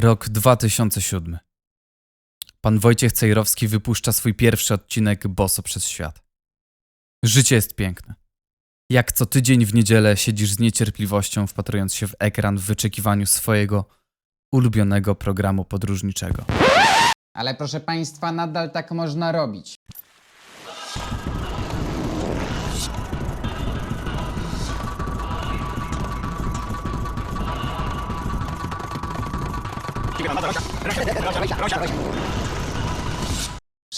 Rok 2007. Pan Wojciech Cejrowski wypuszcza swój pierwszy odcinek Boso przez świat. Życie jest piękne. Jak co tydzień w niedzielę siedzisz z niecierpliwością wpatrując się w ekran w wyczekiwaniu swojego ulubionego programu podróżniczego. Ale proszę państwa, nadal tak można robić. Rocha, rocha, rocha, rocha.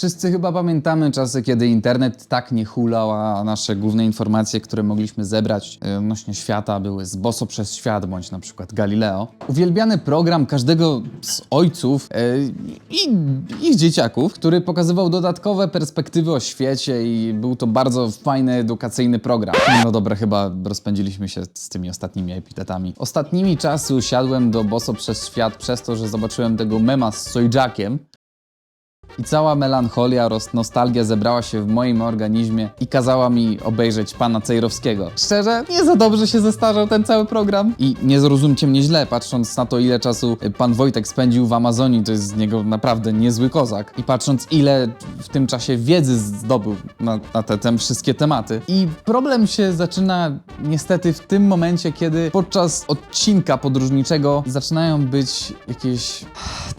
Wszyscy chyba pamiętamy czasy, kiedy internet tak nie hulał, a nasze główne informacje, które mogliśmy zebrać e, odnośnie świata były z Boso przez świat, bądź na przykład Galileo. Uwielbiany program każdego z ojców e, i ich dzieciaków, który pokazywał dodatkowe perspektywy o świecie i był to bardzo fajny, edukacyjny program. No dobra, chyba rozpędziliśmy się z tymi ostatnimi epitetami. Ostatnimi czasu siadłem do Boso przez świat przez to, że zobaczyłem tego mema z Sojackiem, i cała melancholia oraz nostalgia zebrała się w moim organizmie i kazała mi obejrzeć pana Cejrowskiego. Szczerze, nie za dobrze się zestarzał ten cały program. I nie zrozumcie mnie źle, patrząc na to, ile czasu y, pan Wojtek spędził w Amazonii, to jest z niego naprawdę niezły kozak. I patrząc, ile w tym czasie wiedzy zdobył na, na te, te wszystkie tematy. I problem się zaczyna niestety w tym momencie, kiedy podczas odcinka podróżniczego zaczynają być jakieś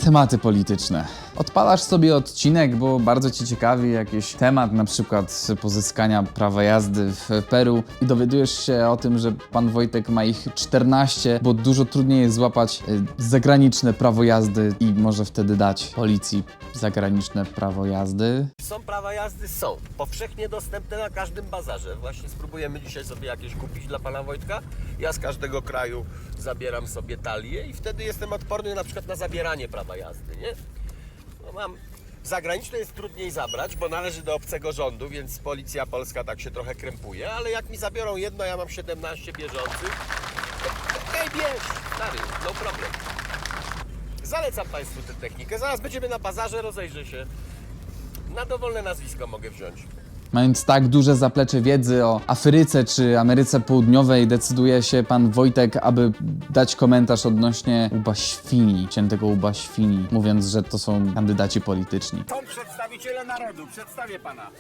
tematy polityczne. Odpalasz sobie odcinek, bo bardzo cię ciekawi jakiś temat, na przykład pozyskania prawa jazdy w Peru i dowiadujesz się o tym, że pan Wojtek ma ich 14, bo dużo trudniej jest złapać y, zagraniczne prawo jazdy i może wtedy dać policji zagraniczne prawo jazdy. Są prawa jazdy? Są. Powszechnie dostępne na każdym bazarze. Właśnie spróbujemy dzisiaj sobie jakieś kupić dla pana Wojtka. Ja z każdego kraju zabieram sobie talię i wtedy jestem odporny na przykład na zabieranie prawa jazdy, nie? No mam... Zagraniczne jest trudniej zabrać, bo należy do obcego rządu, więc policja polska tak się trochę krępuje, ale jak mi zabiorą jedno, ja mam 17 bieżących, okej, bierz, stary, no problem. Zalecam Państwu tę technikę. Zaraz będziemy na bazarze, rozejrzę się. Na dowolne nazwisko mogę wziąć. Mając tak duże zaplecze wiedzy o Afryce czy Ameryce Południowej, decyduje się pan Wojtek, aby dać komentarz odnośnie Uba Świni, ciętego Uba Świni, mówiąc, że to są kandydaci polityczni. Są przedstawiciele narodu, przedstawię pana.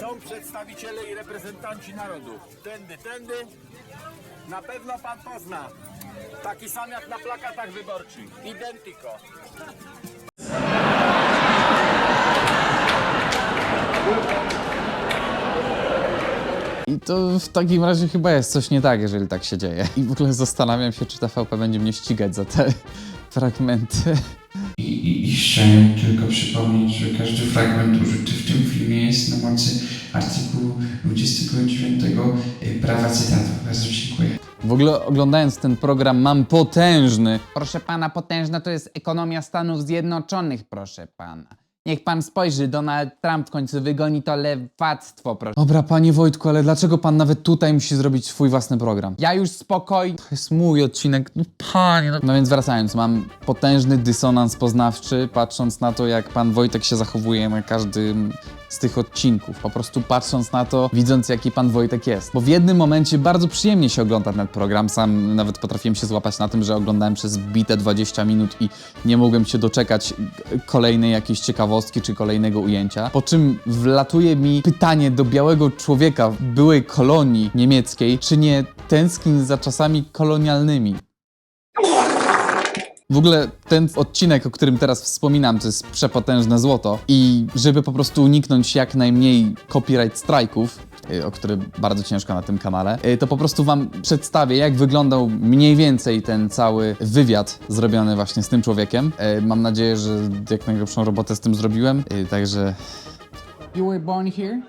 Są przedstawiciele i reprezentanci narodu. Tędy, tędy. Na pewno pan pozna. Taki sam jak na plakatach wyborczych. Identyko. I to w takim razie chyba jest coś nie tak, jeżeli tak się dzieje. I w ogóle zastanawiam się, czy TVP będzie mnie ścigać za te fragmenty. I, i, I chciałem tylko przypomnieć, że każdy fragment użyty w tym filmie jest na mocy artykułu 29 y, prawa cytatu. Bardzo dziękuję. W ogóle oglądając ten program mam potężny... Proszę pana, potężna to jest ekonomia Stanów Zjednoczonych, proszę pana. Niech pan spojrzy, Donald Trump w końcu wygoni to lewactwo, proszę. Dobra, panie Wojtku, ale dlaczego pan nawet tutaj musi zrobić swój własny program? Ja już spokojnie. To jest mój odcinek. No panie, no. no więc wracając, mam potężny dysonans poznawczy, patrząc na to, jak pan Wojtek się zachowuje na każdym z tych odcinków. Po prostu patrząc na to, widząc jaki pan Wojtek jest. Bo w jednym momencie bardzo przyjemnie się ogląda ten program. Sam nawet potrafiłem się złapać na tym, że oglądałem przez bite 20 minut i nie mogłem się doczekać kolejnej jakiejś ciekawostki czy kolejnego ujęcia. Po czym wlatuje mi pytanie do białego człowieka byłej kolonii niemieckiej, czy nie tęskni za czasami kolonialnymi. W ogóle ten odcinek, o którym teraz wspominam, to jest przepotężne złoto i żeby po prostu uniknąć jak najmniej copyright strajków, y, o które bardzo ciężko na tym kanale, y, to po prostu wam przedstawię, jak wyglądał mniej więcej ten cały wywiad zrobiony właśnie z tym człowiekiem. Y, Mam nadzieję, że jak najlepszą robotę z tym zrobiłem, także... You were born here?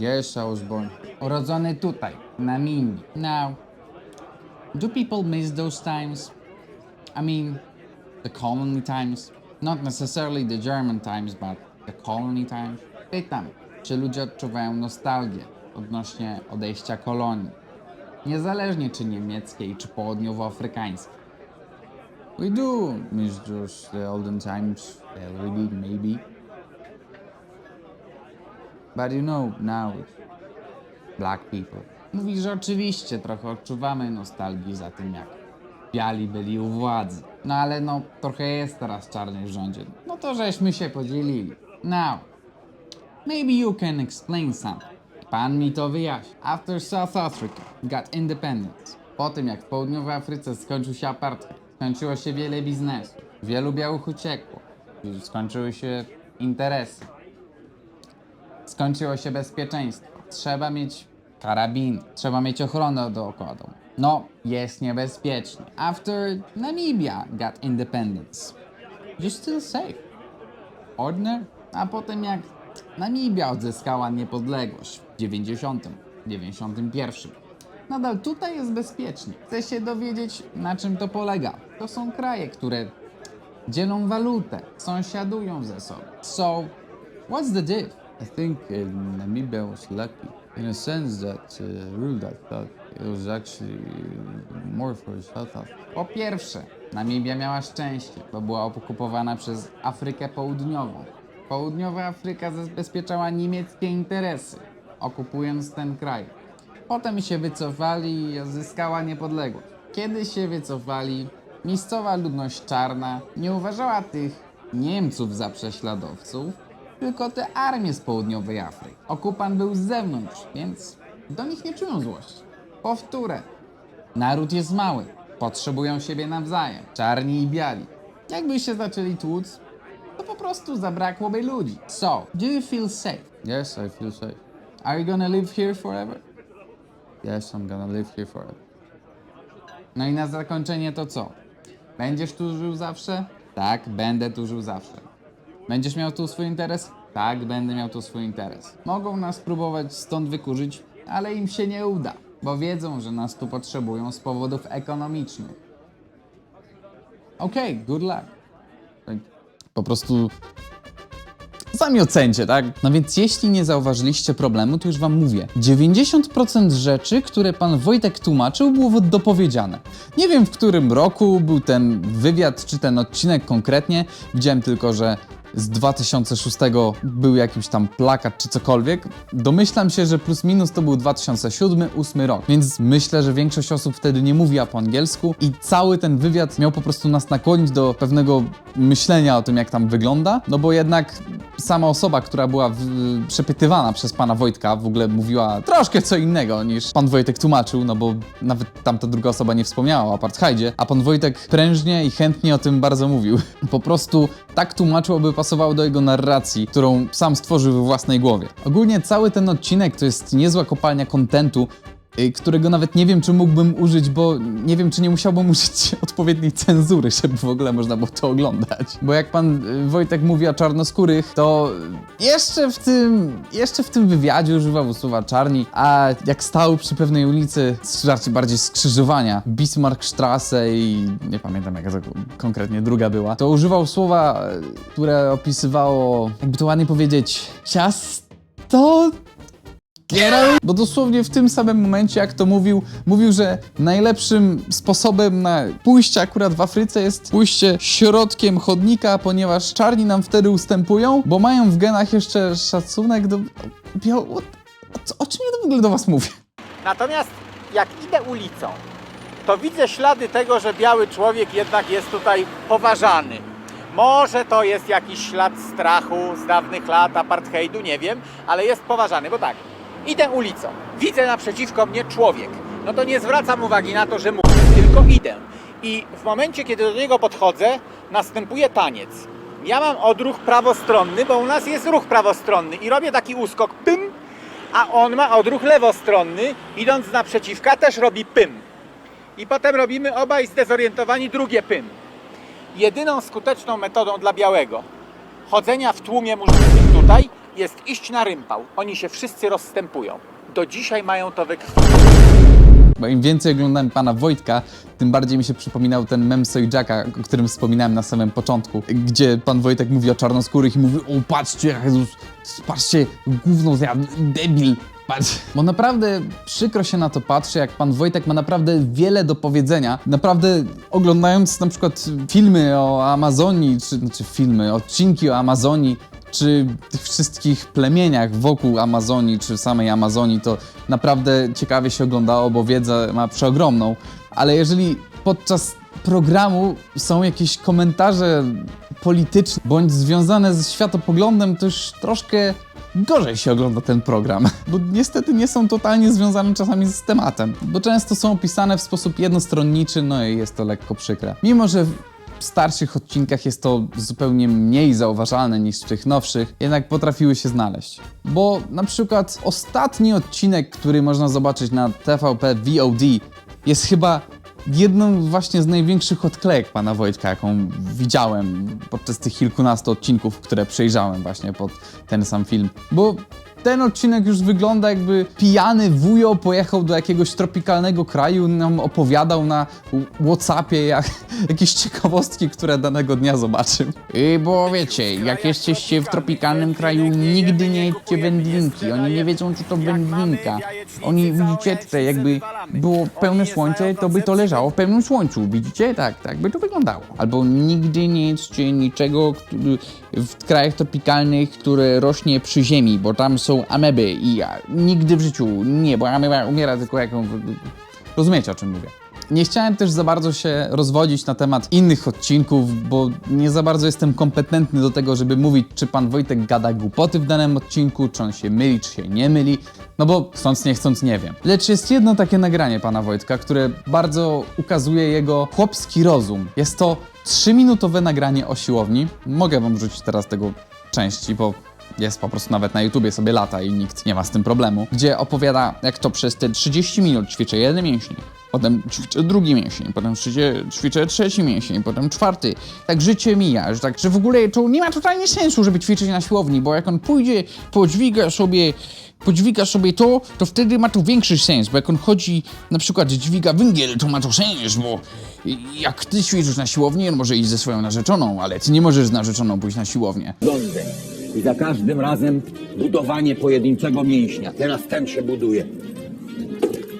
Yes, I was born. Urodzony tutaj, na Mindii. Now, do people miss those times? I mean, the colony times. Not necessarily the German times, but the colony times. Pytam, czy ludzie odczuwają nostalgię odnośnie odejścia kolonii? Niezależnie czy niemieckiej, czy południowoafrykańskiej. We do miss those the olden times, uh, really, maybe. But you know, now black people. Mówi, że oczywiście trochę odczuwamy nostalgii za tym, jak biali byli u władzy. No ale no, trochę jest teraz czarnych w rządzie. No to żeśmy się podzielili. Now, maybe you can explain something. Pan mi to wyjaśni. After South Africa got independence, po tym jak w południowej Afryce skończył się apartheid, skończyło się wiele biznesów, wielu białych uciekło, skończyły się interesy, skończyło się bezpieczeństwo. Trzeba mieć karabin, trzeba mieć ochronę dookoła domu. No, jest niebezpiecznie. After Namibia got independence, you still safe. Ordner? A potem jak Namibia odzyskała niepodległość w 90, 91. Nadal tutaj jest bezpiecznie. Chcę się dowiedzieć, na czym to polega. To są kraje, które dzielą walutę, sąsiadują ze sobą. So, what's the diff? I think uh, Namibia was lucky in a sense that uh, ruled that thought it actually more for. Po pierwsze, Namibia miała szczęście, bo była okupowana przez Afrykę Południową. Południowa Afryka zabezpieczała niemieckie interesy, okupując ten kraj. Potem się wycofali i odzyskała niepodległość. Kiedy się wycofali, miejscowa ludność czarna nie uważała tych Niemców za prześladowców, tylko te armie z południowej Afryki. Okupant był z zewnątrz, więc do nich nie czują złości. Powtórę, Naród jest mały, potrzebują siebie nawzajem, czarni i biali. Jakby się zaczęli tłuc, to po prostu zabrakłoby ludzi. So, do you feel safe? Yes, I feel safe. Are you gonna live here forever? Yes, I'm gonna live here forever. No i na zakończenie to co? Będziesz tu żył zawsze? Tak, będę tu żył zawsze. Będziesz miał tu swój interes? Tak, będę miał tu swój interes. Mogą nas próbować stąd wykurzyć, ale im się nie uda, bo wiedzą, że nas tu potrzebują z powodów ekonomicznych. Okej, good luck. Po prostu Sami tak? No więc jeśli nie zauważyliście problemu, to już wam mówię. 90% rzeczy, które pan Wojtek tłumaczył, było dopowiedziane. Nie wiem, w którym roku był ten wywiad, czy ten odcinek konkretnie. Widziałem tylko, że z 2006 był jakiś tam plakat czy cokolwiek. Domyślam się, że plus minus to był 2007-2008 rok, więc myślę, że większość osób wtedy nie mówiła po angielsku i cały ten wywiad miał po prostu nas nakłonić do pewnego myślenia o tym, jak tam wygląda, no bo jednak sama osoba, która była w, przepytywana przez pana Wojtka, w ogóle mówiła troszkę co innego niż pan Wojtek tłumaczył, no bo nawet tamta druga osoba nie wspomniała o apartheidzie, a pan Wojtek prężnie i chętnie o tym bardzo mówił. Po prostu tak tłumaczył, by pasowało do jego narracji, którą sam stworzył we własnej głowie. Ogólnie cały ten odcinek to jest niezła kopalnia kontentu, którego nawet nie wiem, czy mógłbym użyć, bo nie wiem, czy nie musiałbym użyć odpowiedniej cenzury, żeby w ogóle można było to oglądać. Bo jak pan y, Wojtek mówi o czarnoskórych, to jeszcze w tym, jeszcze w tym wywiadzie używał słowa czarni, a jak stał przy pewnej ulicy, raczej bardziej skrzyżowania, Bismarckstrasse i nie pamiętam jaka to konkretnie druga była, to używał słowa, y, które opisywało, jakby to ładnie powiedzieć, ciasto Bo dosłownie w tym samym momencie, jak to mówił, mówił, że najlepszym sposobem na pójście akurat w Afryce jest pójście środkiem chodnika, ponieważ czarni nam wtedy ustępują, bo mają w genach jeszcze szacunek do... Bio... O, o czym ja w ogóle do was mówię? Natomiast jak idę ulicą, to widzę ślady tego, że biały człowiek jednak jest tutaj poważany. Może to jest jakiś ślad strachu z dawnych lat, apartheidu, nie wiem, ale jest poważany, bo tak, idę ulicą, widzę naprzeciwko mnie człowiek. No to nie zwracam uwagi na to, że mówię, tylko idę. I w momencie, kiedy do niego podchodzę, następuje taniec. Ja mam odruch prawostronny, bo u nas jest ruch prawostronny i robię taki uskok, pym, a on ma odruch lewostronny, idąc naprzeciwka też robi pym. I potem robimy obaj zdezorientowani drugie pym. Jedyną skuteczną metodą dla białego chodzenia w tłumie murzystym tutaj jest iść na rympał. Oni się wszyscy rozstępują. Do dzisiaj mają to we krwi. Bo im więcej oglądałem pana Wojtka, tym bardziej mi się przypominał ten mem Sojacka, o którym wspominałem na samym początku, gdzie pan Wojtek mówi o czarnoskórych i mówi, o patrzcie, Jezus, patrzcie, gówno zjadł, debil. Patrz. Bo naprawdę przykro się na to patrzy, jak pan Wojtek ma naprawdę wiele do powiedzenia. Naprawdę oglądając na przykład filmy o Amazonii, czy znaczy filmy, odcinki o Amazonii, czy tych wszystkich plemieniach wokół Amazonii, czy samej Amazonii, to naprawdę ciekawie się oglądało, bo wiedzę ma przeogromną. Ale jeżeli podczas programu są jakieś komentarze polityczne bądź związane z światopoglądem, to już troszkę gorzej się ogląda ten program, bo niestety nie są totalnie związane czasami z tematem, bo często są opisane w sposób jednostronniczy, no i jest to lekko przykre. Mimo, że w starszych odcinkach jest to zupełnie mniej zauważalne niż w tych nowszych, jednak potrafiły się znaleźć. Bo na przykład ostatni odcinek, który można zobaczyć na TVP VOD, jest chyba jedną właśnie z największych odklejek pana Wojtka, jaką widziałem podczas tych kilkunastu odcinków, które przejrzałem właśnie pod ten sam film. Bo ten odcinek już wygląda jakby pijany wujo pojechał do jakiegoś tropikalnego kraju, nam opowiadał na Whatsappie jak, jakieś ciekawostki, które danego dnia zobaczył. I bo wiecie, jak jesteście w tropikalnym kraju, nigdy nie jedźcie wędlinki. Oni nie wiedzą, co to wędlinka. Oni, widzicie, tutaj jakby było pełne słońce, to by to leżało w pełnym słońcu. Widzicie? Tak, tak by to wyglądało. Albo nigdy nie jedzcie niczego w krajach tropikalnych, które rośnie przy ziemi, bo tam są ameby i ja, nigdy w życiu nie, bo ameba umiera tylko jak ją... Rozumiecie, o czym mówię. Nie chciałem też za bardzo się rozwodzić na temat innych odcinków, bo nie za bardzo jestem kompetentny do tego, żeby mówić, czy pan Wojtek gada głupoty w danym odcinku, czy on się myli, czy się nie myli, no bo chcąc nie chcąc nie wiem. Lecz jest jedno takie nagranie pana Wojtka, które bardzo ukazuje jego chłopski rozum. Jest to trzyminutowe nagranie o siłowni. Mogę wam wrzucić teraz tego części, bo jest po prostu nawet na YouTubie sobie lata i nikt nie ma z tym problemu, gdzie opowiada, jak to przez te 30 minut ćwiczę jeden mięsień, potem ćwiczę drugi mięsień, potem ćwiczę, ćwiczę trzeci mięsień, potem czwarty. Tak życie mija, że tak, że w ogóle to nie ma totalnie sensu, żeby ćwiczyć na siłowni, bo jak on pójdzie, podźwiga sobie podźwiga sobie to, to wtedy ma to większy sens, bo jak on chodzi, na przykład dźwiga węgiel, to ma to sens, bo jak ty ćwiczysz na siłowni, on może iść ze swoją narzeczoną, ale ty nie możesz z narzeczoną pójść na siłownię. Rządzę. I za każdym razem budowanie pojedynczego mięśnia. Teraz ten się buduje.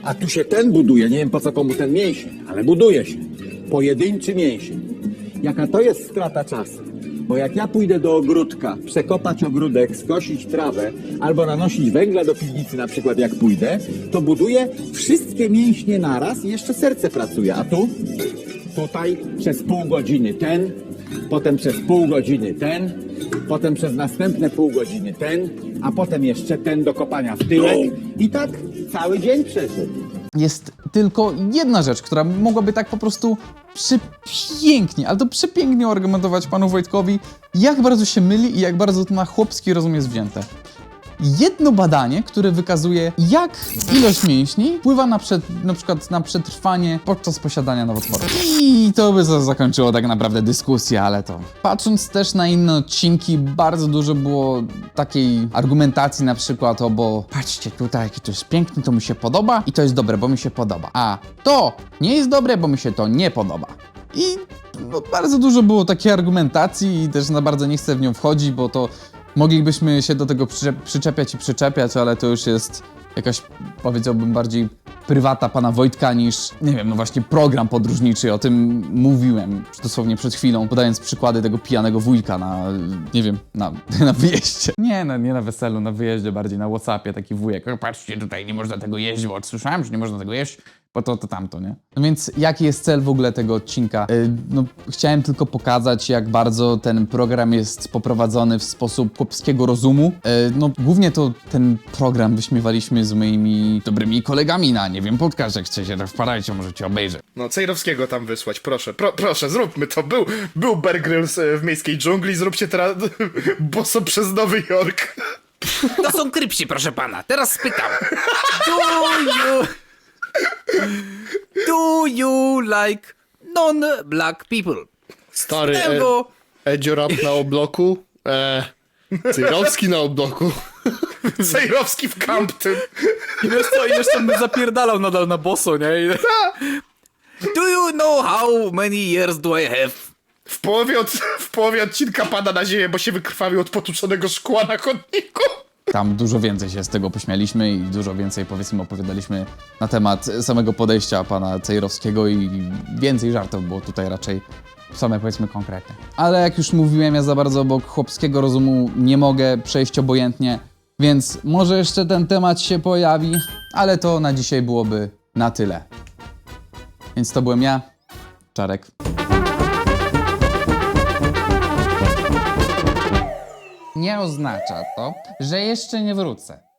A tu się ten buduje. Nie wiem po co komu ten mięsień, ale buduje się. Pojedynczy mięsień. Jaka to jest strata czasu? Bo jak ja pójdę do ogródka, przekopać ogródek, skosić trawę albo nanosić węgla do piwnicy na przykład jak pójdę, to buduję wszystkie mięśnie naraz i jeszcze serce pracuje. A tu? Tutaj przez pół godziny ten, potem przez pół godziny ten, potem przez następne pół godziny ten, a potem jeszcze ten do kopania w tyłek i tak cały dzień przeszedł. Jest tylko jedna rzecz, która mogłaby tak po prostu przepięknie, ale to przepięknie argumentować panu Wojtkowi, jak bardzo się myli i jak bardzo to na chłopski rozum jest wzięte. Jedno badanie, które wykazuje, jak ilość mięśni wpływa na, przed, na przykład na przetrwanie podczas posiadania nowotworów. I to by za- zakończyło tak naprawdę dyskusję, ale to. Patrząc też na inne odcinki, bardzo dużo było takiej argumentacji na przykład o, bo patrzcie tutaj, jaki to jest piękny, to mi się podoba i to jest dobre, bo mi się podoba. A to nie jest dobre, bo mi się to nie podoba. I no, bardzo dużo było takiej argumentacji i też za bardzo nie chcę w nią wchodzić, bo to moglibyśmy się do tego przyczep- przyczepiać i przyczepiać, ale to już jest jakaś, powiedziałbym, bardziej prywata pana Wojtka niż, nie wiem, no właśnie program podróżniczy. O tym mówiłem dosłownie przed chwilą, podając przykłady tego pijanego wujka na, nie wiem, na, na wyjeździe. Nie, no, nie na weselu, na wyjeździe, bardziej na Whatsappie taki wujek. Patrzcie, tutaj nie można tego jeść, bo słyszałem, że nie można tego jeść, bo to, to tamto, nie? No więc jaki jest cel w ogóle tego odcinka? Yy, no, chciałem tylko pokazać, jak bardzo ten program jest poprowadzony w sposób chłopskiego rozumu. Yy, no, głównie to ten program wyśmiewaliśmy z moimi dobrymi kolegami na, nie wiem, podcast, jak chcecie, to wpadajcie, możecie obejrzeć. No, Cejrowskiego tam wysłać, proszę, pro, proszę, zróbmy to. Był, był Bear Grylls e, w miejskiej dżungli, zróbcie teraz boso przez Nowy Jork. To są krypsi, proszę pana. Teraz spytam. Do you... Do you like non-black people? Stary, e, Tego... Edziorap na obloku, e, Cejrowski na obloku, Cejrowski w Campton. I wiesz co, ileż tam by zapierdalał nadal na boso, nie? I... Do you know how many years do I have? W połowie, od, w połowie odcinka pada na ziemię, bo się wykrwawił od potłuczonego szkła na chodniku. Tam dużo więcej się z tego pośmialiśmy i dużo więcej powiedzmy opowiadaliśmy na temat samego podejścia pana Cejrowskiego i więcej żartów było tutaj raczej same powiedzmy konkrety. Ale jak już mówiłem, ja za bardzo obok chłopskiego rozumu nie mogę przejść obojętnie, więc może jeszcze ten temat się pojawi, ale to na dzisiaj byłoby na tyle. Więc to byłem ja, Czarek. Nie oznacza to, że jeszcze nie wrócę.